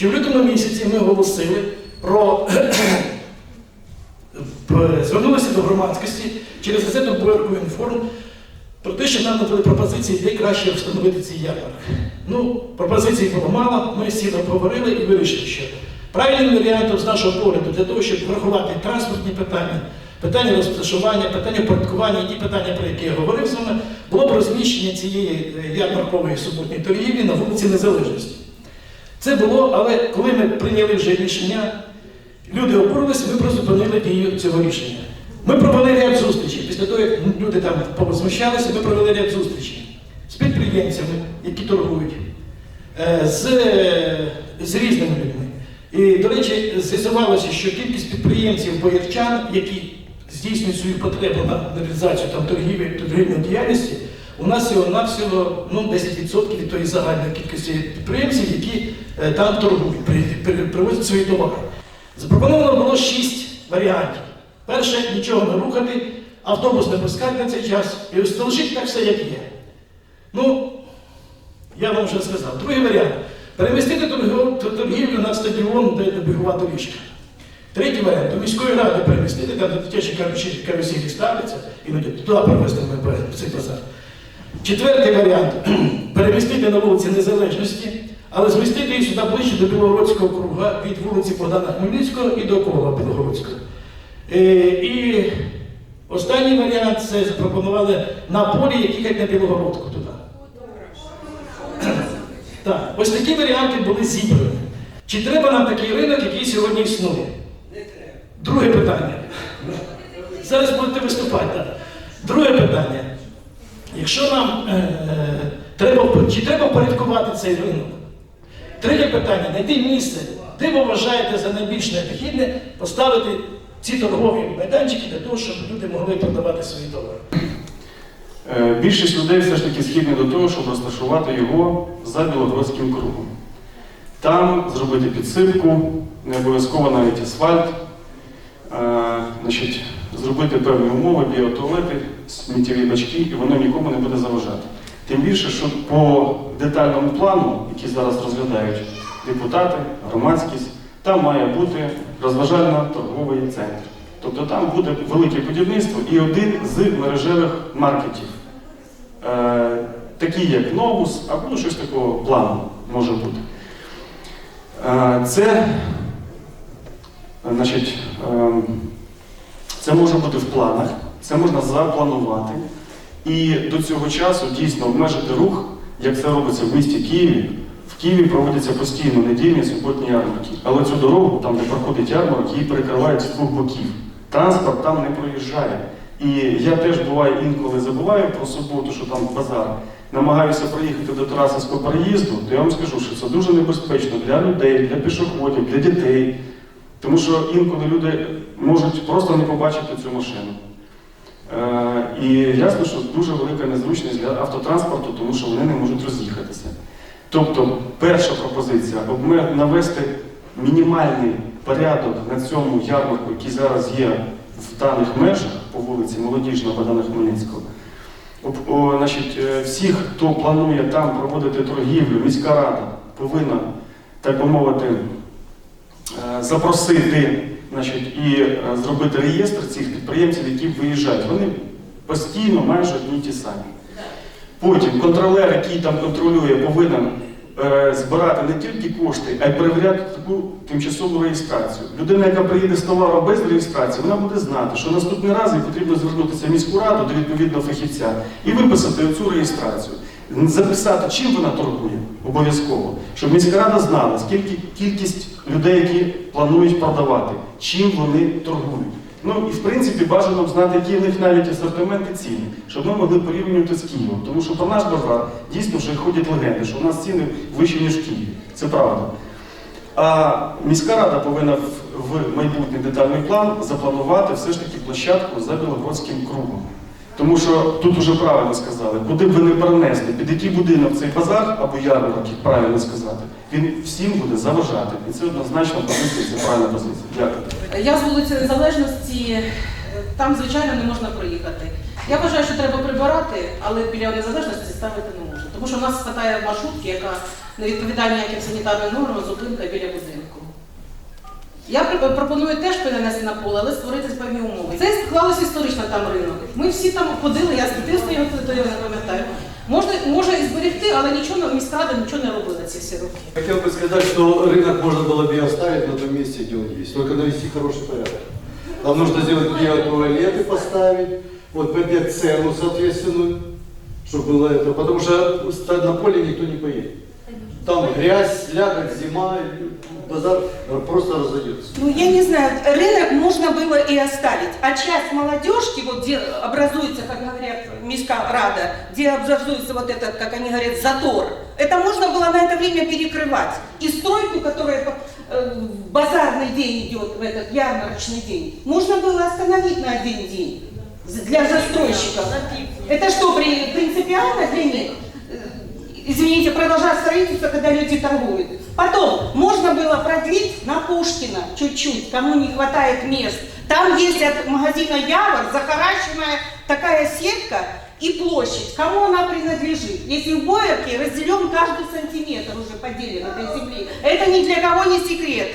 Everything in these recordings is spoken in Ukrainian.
що в лютому місяці ми оголосили про звернулися до громадськості через газету інформ про те, що нам надали пропозиції, де краще встановити ці ярмарки. Ну, пропозицій було мало, ми сіли поговорили і вирішили, що правильним варіантом з нашого погляду для того, щоб врахувати транспортні питання, питання розташування, питання порядкування і ті питання, про які я говорив з вами, було б розміщення цієї е, ярмаркової суботньої торгівлі на вулиці Незалежності. Це було, але коли ми прийняли вже рішення, люди обурилися, ми призупинили дію цього рішення. Ми провели ряд зустрічей. Після того, як люди там повозмущалися, ми провели ряд зустрічей з підприємцями, які торгують, е, з, з різними людьми. І, до речі, з'ясувалося, що кількість підприємців боярчан, які здійснюють свою потребу на реалізацію торгівлі, торгівельної діяльності, у нас всього ну, 10% від тої загальної кількості підприємців, які е, там торгують, при- при- привозять свої товари. Запропоновано було шість варіантів. Перше, нічого не рухати, автобус не пускати на цей час і залишити так все, як є. Ну, я вам вже сказав. Другий варіант перемістити торгівлю на стадіон, де бігова доріжка. Третій варіант до міської ради перемістити, там дитячі карусі- карусілі ставляться, іноді туди перевезти ми в цей базар. Четвертий варіант перемістити на вулиці Незалежності, але змістити її сюди ближче до Білогородського круга від вулиці Богдана Хмельницького і до кола Білогородського. Е, І останній варіант це запропонували на полі, як їхати на Білогородку туди. Так, ось такі варіанти були зібрані. Чи треба нам такий ринок, який сьогодні існує? Друге питання. Зараз будете виступати. Так. Друге питання. Якщо нам е, треба, чи треба впорядкувати цей ринок? Третє питання знайти місце, де ви вважаєте за найбільш необхідне поставити ці торгові майданчики для того, щоб люди могли продавати свої товари. Е, Більшість людей все ж таки схильні до того, щоб розташувати його за Білогородським кругом. Там зробити підсипку, не обов'язково навіть асфальт, е, значить, зробити певні умови, біотуалети, сміттєві бачки, і воно нікому не буде заважати. Тим більше, що по детальному плану, який зараз розглядають депутати, громадськість, там має бути розважально-торговий центр. Тобто там буде велике будівництво і один з мережевих маркетів, е, такі як Новус або щось такого плану може бути. Е, це, значить, е, це може бути в планах, це можна запланувати. І до цього часу дійсно обмежити рух, як це робиться в місті Києві. В Києві проводяться постійно недільні суботні ярмарки. Але цю дорогу, там, де проходить ярмарок, її перекривають з двох боків. Транспорт там не проїжджає. І я теж буваю інколи забуваю про суботу, що там базар. Намагаюся проїхати до Тарасівського переїзду, то я вам скажу, що це дуже небезпечно для людей, для пішоходів, для дітей. Тому що інколи люди можуть просто не побачити цю машину. Е, І ясно, що дуже велика незручність для автотранспорту, тому що вони не можуть роз'їхатися. Тобто, перша пропозиція навести мінімальний порядок на цьому ярмарку, який зараз є в даних межах по вулиці Молодіжна Богдана Хмельницького. О, значить, е, всіх, хто планує там проводити торгівлю, міська рада повинна, так би мовити, запросити значить, і е, зробити реєстр цих підприємців, які виїжджають. Вони постійно майже одні ті самі. Потім контролер, який там контролює, повинен е, збирати не тільки кошти, а й перевіряти таку тимчасову реєстрацію. Людина, яка приїде з товаром без реєстрації, вона буде знати, що наступний раз їй потрібно звернутися в міську раду до відповідного фахівця і виписати оцю реєстрацію. Записати, чим вона торгує, обов'язково, щоб міська рада знала, скільки кількість людей, які планують продавати, чим вони торгують. Ну і в принципі бажано знати, які в них навіть асортименти ціни, щоб ми могли порівнювати з Києвом. Тому що про наш базар дійсно вже ходять легенди, що у нас ціни вищі, ніж в Києві. Це правда. А міська рада повинна в, в майбутній детальний план запланувати все ж таки площадку за Білогородським кругом. Тому що тут уже правильно сказали, куди б ви не перенесли, під який будинок цей базар або ярмарок, як правильно сказати, він всім буде заважати. І це однозначно позиція, це правильна позиція. Дякую. Я з вулиці Незалежності, е, там, звичайно, не можна проїхати. Я вважаю, що треба прибирати, але біля незалежності ставити не можна. Тому що в нас хватає маршрутки, яка не відповідає ніяким санітарним нормам, зупинка біля будинку. Я при- пропоную теж перенести на поле, але створити певні умови. Це склалося історично там ринок. Ми всі там ходили, я з дитинства його то я не пам'ятаю. Можна, може і зберегти, але нічого міськрада нічого не робила ці всі роки. Хотел бы сказать, что рынок можно было бы и оставить на том месте, где он есть, только навести хороший порядок. Там нужно сделать биотуалеты поставить, вот поднять цену соответственную, чтобы было это, потому что ста- на поле никто не поедет. Там грязь, слякоть, зима, и базар просто разойдется. Ну, я не знаю, рынок можно было и оставить, а часть молодежки, вот где образуется, как говорят, мешка рада, где образуется вот этот, как они говорят, затор, это можно было на это время перекрывать. И стройку, которая э, в базарный день идет, в этот ярмарочный день, можно было остановить на один день для застройщиков. Это что, при- принципиально для них? Извините, продолжать строительство, когда люди торгуют. Потом, можно было продлить на Пушкина чуть-чуть, кому не хватает мест. Там есть от магазина Явор захаращенная такая сетка и площадь. Кому она принадлежит? Если в Боярке разделен каждый сантиметр уже поделен этой земли. Это ни для кого не секрет.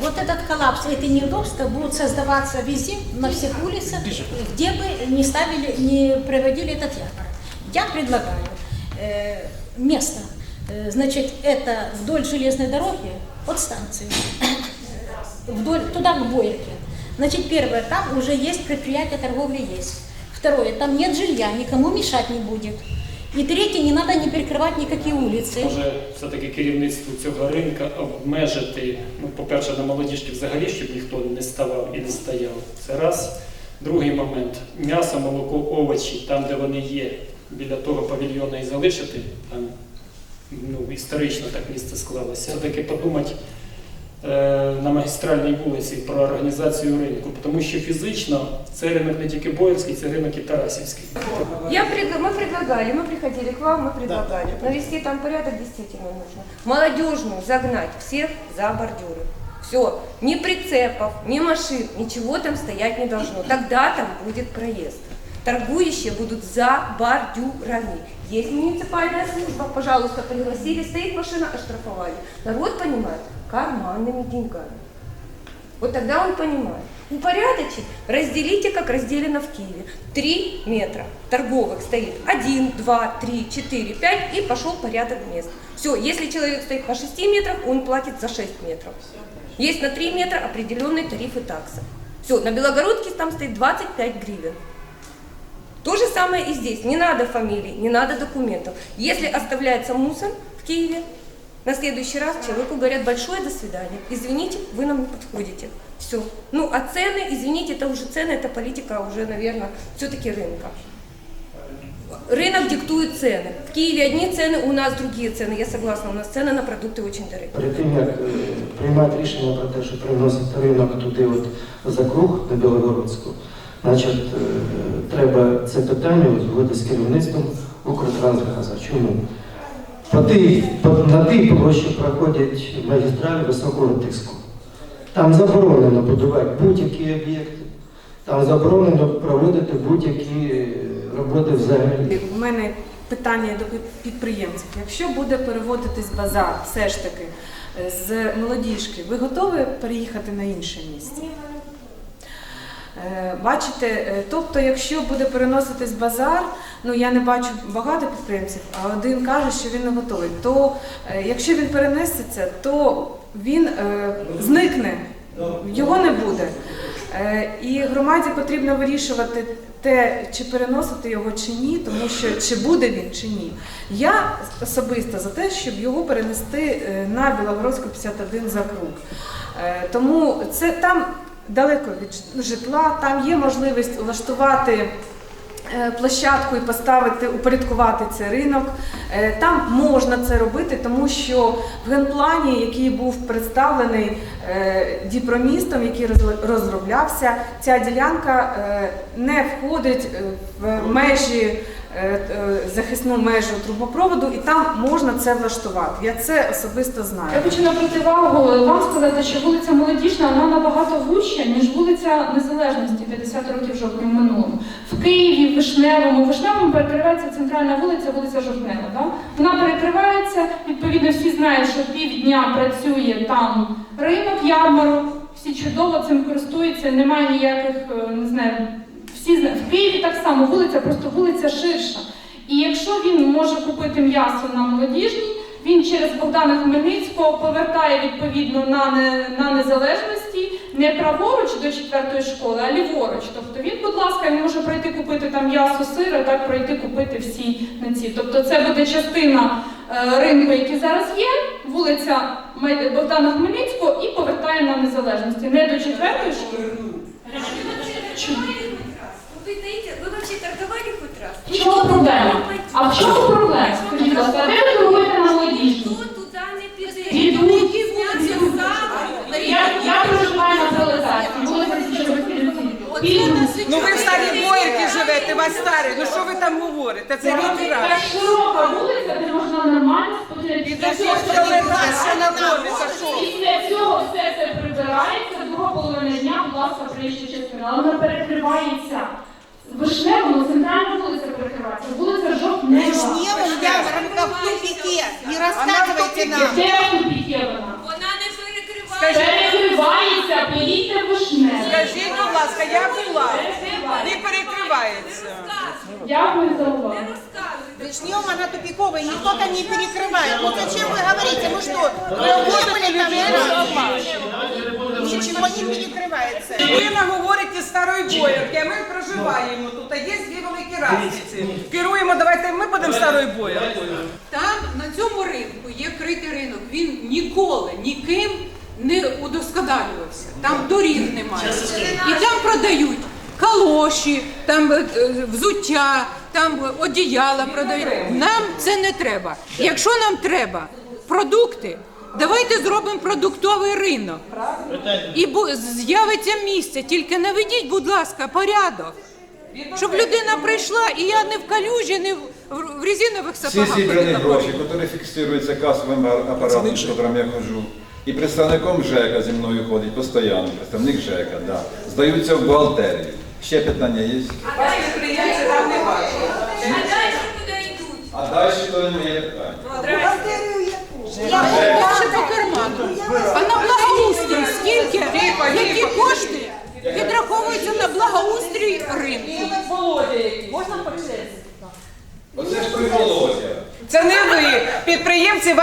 Вот этот коллапс, это неудобства будут создаваться везде, на всех улицах, где бы не ставили, не проводили этот ярмарок. Я предлагаю э, место, э, значит, это вдоль железной дороги от станции, вдоль, туда к Бойке. Значит, первое, там уже есть предприятие торговли есть. Второе, там нет жилья, никому мешать не будет. И третье, не надо не перекрывать никакие улицы. Може, все-таки керівництву цього ринка обмежити, ну, по-перше, на молодіжки взагалі, щоб ніхто не ставав і не стояв. Це раз. Другий момент м'ясо, молоко, овочі, там, де вони є, біля того павільйона і залишити, там ну, історично так місце склалося. Все-таки подумати е, на магістральній вулиці про організацію ринку, тому що фізично це ринок не тільки Боярський, це ринок і Тарасівський. Я пред- мы предлагали, мы приходили к вам, мы предлагали. Навести там порядок действительно нужно. Молодежную загнать всех за бордюры. Все, ни прицепов, ни машин, ничего там стоять не должно. Тогда там будет проезд. Торгующие будут за бордюрами. Есть муниципальная служба, пожалуйста, пригласили, стоит машина, оштрафовали. Народ понимает карманными деньгами. Вот тогда он понимает. Упорядочить, разделите, как разделено в Киеве. Три метра торговых стоит. Один, два, три, четыре, пять и пошел порядок мест. Все, если человек стоит по 6 метрах, он платит за 6 метров. Есть на 3 метра определенный тариф и такса. Все, на Белогородке там стоит 25 гривен. То же самое и здесь. Не надо фамилий, не надо документов. Если оставляется мусор в Киеве, на следующий раз человеку говорят большое до свидания. Извините, вы нам не подходите. Все. Ну, а цены, извините, это уже цены, это политика уже, наверное, все-таки рынка. Рынок диктует цены. В Киеве одни цены, у нас другие цены. Я согласна, у нас цены на продукты очень дорогие. Перед тим, як е, приймати рішення про те, що приносити ринок туди от за круг на Білогородську, значить, е, треба це питання узгодити з керівництвом Укртрансгаза. Чому? По тій, на тій площі проходять магістралі високого тиску. Там заборонено будувати будь-які об'єкти, там заборонено проводити будь-які е, роботи взагалі. У мене питання до підприємців. Якщо буде переводитись базар все ж таки е, з молодіжки, ви готові переїхати на інше місце? Е, Бачите, е, тобто, якщо буде переноситись базар, ну я не бачу багато підприємців, а один каже, що він не готовий. То е, якщо він перенесеться, то він е, зникне, його не буде. Е, І громаді потрібно вирішувати те, чи переносити його чи ні, тому що чи буде він чи ні. Я особисто за те, щоб його перенести на Білогородську 51 за круг. Е, Тому це там далеко від житла, там є можливість влаштувати. е, Площадку і поставити, упорядкувати цей ринок. Е, Там можна це робити, тому що в генплані, який був представлений е, діпромістом, який розроблявся, ця ділянка не входить в межі захисну межу трубопроводу, і там можна це влаштувати. Я це особисто знаю. Я хочу на противагу вам сказати, що вулиця Молодіжна вона набагато вужча, ніж вулиця Незалежності 50 років жовтня минулому. в Києві, в Вишневому. В Вишневому перекривається центральна вулиця, вулиця Жовтнева. Да? Вона перекривається, відповідно, всі знають, що півдня працює там ринок, ярмарок, всі чудово цим користуються, немає ніяких, е, не знаю, всі. В Києві так само вулиця, просто вулиця ширша. І якщо він може купити м'ясо на молодіжній, він через Богдана Хмельницького повертає відповідно на, не, на незалежності не праворуч до четвертої школи, а ліворуч. Тобто він, будь ласка, він може пройти купити там м'ясо, сир, а так пройти купити всі на ці. Тобто це буде частина е, ринку, який зараз є, вулиця Богдана Хмельницького і повертає на незалежності. Не до четвертої школи. Вы знаете, вы вообще торговали хоть раз? В чому проблема? А в чому проблема? Скажіть, будь ласка, де ви торгуєте на молодіжній? Не піде? Підуть. Я, я проживаю на пролетарській, вулиця Січових Ну ви в старій боярці живете, у вас старі, ну що ви там говорите? Це рідний Так раз. широка вулиця, де можна нормально спостерігати. Та що ж пролетар, на домі, що? Після цього все це прибирається, друга половина дня, будь ласка, приїжджа частина, але вона перекривається. Вишневому центральна вулиця перекривається, вулиця Жовтнева. в тупике, не розказуйте Де тупіке вона? Вона не перекриває. Перекривається, поїдьте в Вишневу. Скажіть, будь ласка, я була. Не перекривається. Дякую за увагу. Начнем она тупиковая, никто там не перекрывает. Ну зачем вы говорите? Ну что, вы не были там Ничего не перекривається. Ви наговорите старої боярки, а ми проживаємо тут, а є дві великі разниці. Керуємо, давайте ми будемо старою бояркою. Там на цьому ринку є критий ринок. Він ніколи ніким не удосконалювався. Там доріг немає. І там продають калоші, там е, взуття, там одіяла продають. Нам це не треба. Якщо нам треба продукти, давайте зробимо продуктовий ринок. І бу- з'явиться місце. Тільки наведіть, будь ласка, порядок. Щоб людина прийшла, і я не в калюжі, не в, в резинових Всі сапогах. зібрані гроші, які фіксуються касовим апаратом, з яким я ходжу, і представником ЖЕКа зі мною ходить постійно, представник ЖЕКа, да. здаються в бухгалтерію. Ще питання є? Підприємці там не бачили. А далі куди йдуть? А далі то не моє питання. А на благоустрій скільки? Які кошти відраховуються на благоустрій ринку? Можна почесть? Оце ж той Володя. Це не ви. Підприємці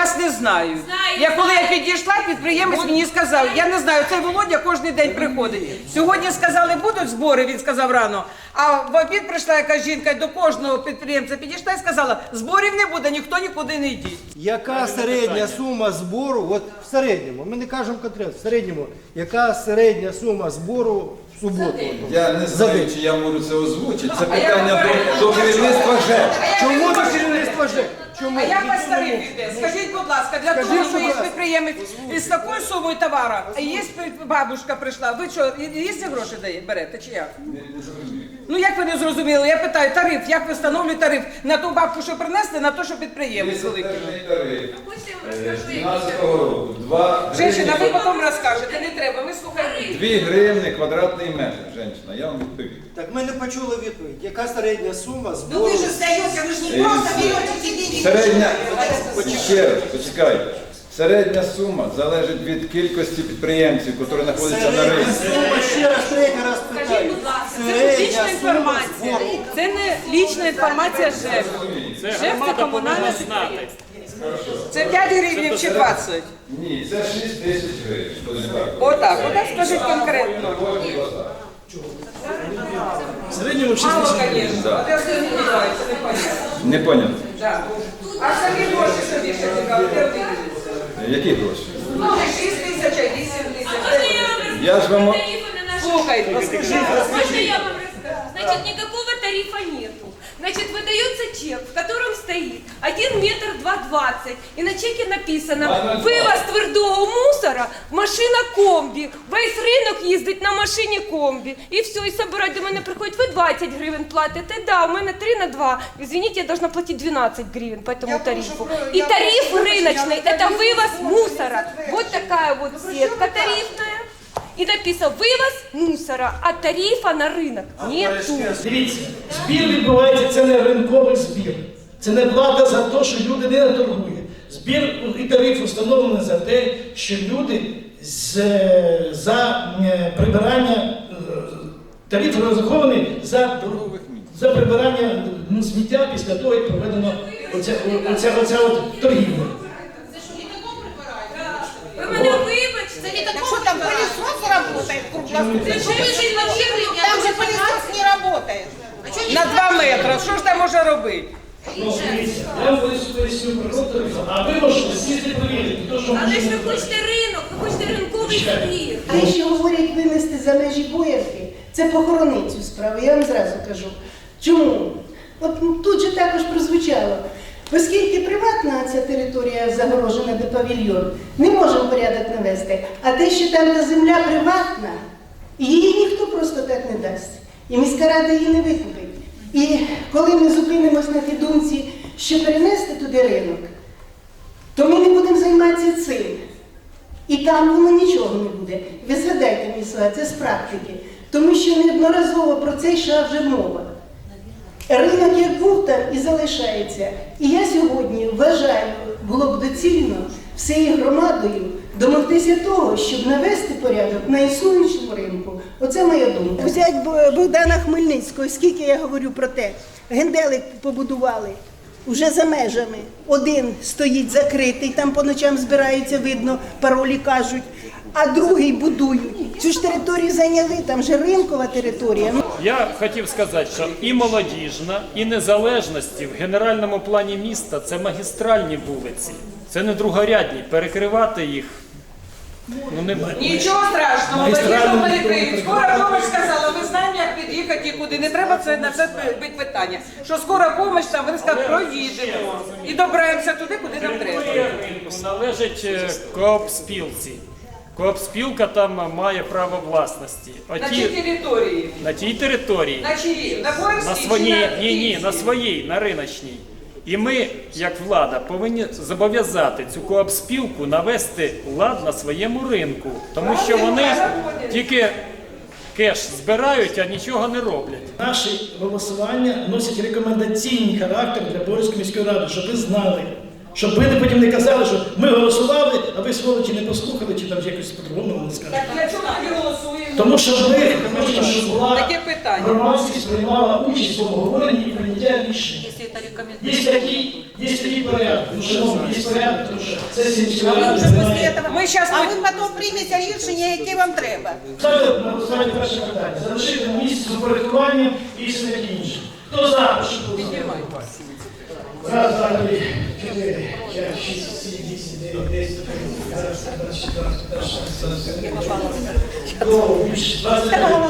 Знають, Я коли я підійшла, підприємець мені сказав, я не знаю, цей Володя кожен день приходить. Сьогодні сказали, будуть збори, він сказав рано. А в обід прийшла якась жінка і до кожного підприємця підійшла і сказала, зборів не буде, ніхто нікуди не йдіть. Яка середня сума збору, от в середньому, ми не кажемо конкретно, в середньому, яка середня сума збору в суботу? Я не знаю, чи я можу це озвучити. Це питання до, до керівництва ЖЕК. Чому до керівництва ЖЕК? Чому? А як вас тариф йде? Скажіть, будь ласка, для Скажіть, того, що будь є ласка. підприємець із такою сумою товару, а є бабушка прийшла, ви що, їсти гроші дає, берете чи як? Ну як ви не зрозуміли? Я питаю, тариф, як ви встановлюєте тариф на ту бабку, що принесли, на те, що підприємець великий? Хочете, я е, вам розкажу, які 12 року. 2 Женщина, ви потім розкажете, не треба, ми слухаємо. 2 гривні квадратний метр, женщина, я вам відповім. Так ми не почули відповідь. Яка середня сума Ну збору? ви ж здаєте, ви ж не просто берете ці деньги. Середня, ще раз, почекайте. Середня сума залежить від кількості підприємців, які знаходяться на Середня ринку. сума, ще раз, третій раз питаю. Середня сума збору. Це не лічна інформація. Це Шеф це комунальне знати. Це 5 гривень чи 20? Ні, це 6 тисяч гривень. Отак, отак скажіть конкретно. В середньому 6 Мало, тисяч. звісно. Де все відбувається, непонятно. Не понятно. Да. А самі гроші собі ще цікаво, де? Які гроші? Ну, не 6 тисяч, а 8 тисяч. Я? Я ж вам- Слухайте, розкажіть, розкажіть. я вам? Значит, никакого тарифа нету. Значит, выдается чек, в котором стоит 1 метр 2,20. И на чеке написано «Вывоз твердого мусора, машина комбі». Весь ринок їздить на машині комбі. І все, і собирать до мене приходять, ви 20 гривень платите. Да, у мене 3 на 2. Извините, я должна платить 12 гривен по этому тарифу. И тариф рыночный, это вывоз мусора. Вот такая вот сетка тарифная. и написал вывоз мусора от тарифа на рынок. Нету. Дивіться, збір відбувається, це не ринковий збір. Це не плата за те, що люди не торгують. Збір і тариф встановлений за те, що люди з, за е, прибирання е, тариф розрахований за, за прибирання ну, сміття після того, як проведено оця, оця, оця от торгівля. Работает круглосуточно? Там же пылесос не работает. На два метри. Що ж там може робити? Ну, дивіться, я поясню про а ви можете сісти повірити. То, що Але ж ви хочете ринок, ви хочете ринковий збір. А якщо говорять винести за межі боярки, це похоронить цю справу, я вам зразу кажу. Чому? От тут же також прозвучало. Оскільки приватна ця територія загорожена де павільйон, не можемо порядок навести. А те, що там та земля приватна, її ніхто просто так не дасть. І міська рада її не викупить. І коли ми зупинимось на тій думці, що перенести туди ринок, то ми не будемо займатися цим. І там воно нічого не буде. Ви згадайте, слова, це з практики. Тому що неодноразово про це йшла вже мова. Ринок як був там і залишається. І я сьогодні вважаю, було б доцільно всією громадою домогтися того, щоб навести порядок на існуючому ринку. Оце моя думка. Взять Богдана Хмельницького, скільки я говорю про те, генделик побудували. Уже за межами. Один стоїть закритий, там по ночам збираються, видно, паролі кажуть, а другий будують. Цю ж територію зайняли, там же ринкова територія. Ну, Я хотів сказати, що і молодіжна, і незалежності в генеральному плані міста це магістральні вулиці, це не другорядні. Перекривати їх ну немає. Нічого страшного, молодіжну перекриють. перекриють. Помощь сказала, ми знаємо, як під'їхати і куди. Не треба це на це бити питання. Що скора помощь там, вони проїдемо. І добираємося туди, куди нам треба. ринку належить е, коопспілці. Коопспілка там має право власності. На Оті- цій території. на тій території. На чиї? На На чи своїй, на ні, ні, Київській? на своїй, на риночній. І ми, як влада, повинні зобов'язати цю коопспілку навести лад на своєму ринку, тому що вони тільки кеш збирають, а нічого не роблять. Наші голосування носять рекомендаційний характер для Борської міської ради, щоб ви знали. Щоб ви не потім не казали, що ми голосували, а ви сволочі не послухали, чи там якось по-другому не скажете. Так для чого ми голосуємо? Тому що ми хочемо, щоб була Таке питання. громадськість приймала участь в обговоренні і прийняття рішень. Є такий, є такий порядок. Ну, шановні, є порядок, тому що сесія міської А ви ради вже після знає. этого, Ми а ви потім приймете рішення, яке вам треба. Ставте на голосування перше питання. Залишити на місці з упорядкуванням і все таке інше. Хто за, прошу голосувати. Раз, два, три, чотири, п'ять, шість, сім, вісім, дев'ять, десять, одинадцять, двадцять, двадцять, двадцять, двадцять, двадцять, двадцять, двадцять, більше, двадцять один.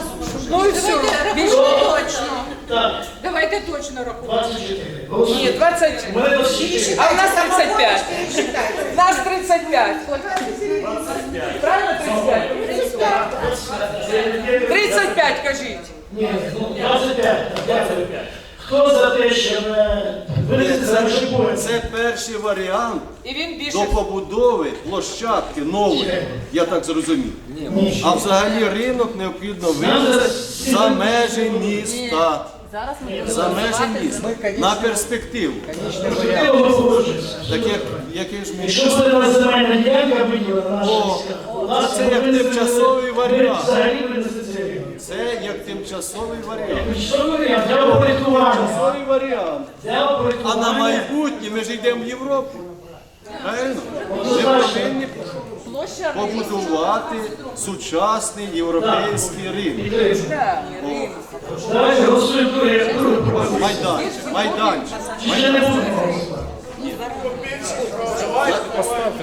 Ну і все. Більше точно. Так, Давайте точно рахуємо. 24. Ні, Голосуємо. 20. У мене тут. А в нас 35. У нас 35. Правильно 35? 35, кажіть. Ні, ну 25. 25. Хто за те, щоб е, винести за межі Це перший варіант І він більше. до побудови площадки нової, я так зрозумів. А взагалі ринок необхідно винести за межі міста. За межі міста. На перспективу. Ми. Так як, який ж ми Якщо буде на земельна ділянка виділена це як тимчасовий варіант. Це як тимчасовий варіант. Тимчасовий варіант для. Тимчасовий варіант. Для А на майбутнє ми ж йдемо в Європу. Правильно? Ми повинні побудувати сучасний європейський ринок. Давайте голосуємо друге. Майданчик, майданчик.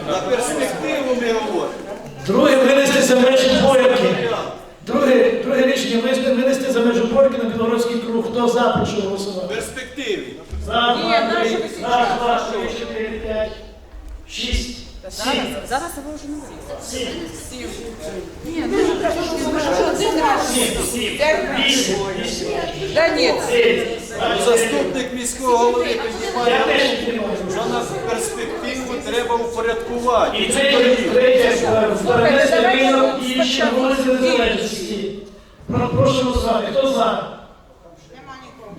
На перспективу ми говоримо. Друге винести за межі бойки. Друге, друге рішення винести, винести за межі бойки на білоруський круг. Хто за, прошу голосувати. перспективі. За, два, три, раз, два, три, чотири, п'ять, шість, Зараз, зараз його вже немає. Ні, Да ні. Заступник міського голови піднімає руку, що на перспективу треба упорядкувати. І і ще вулиці Незалежності. Прошу голосувати. Хто за?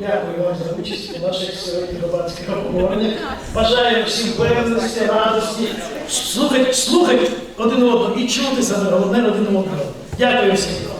Дякую вам за участь у ваших сьогодні громадських обговореннях. Бажаю всім впевненості, радості. Слухати, слухати один одного і чути саме головне один одного. Дякую всім.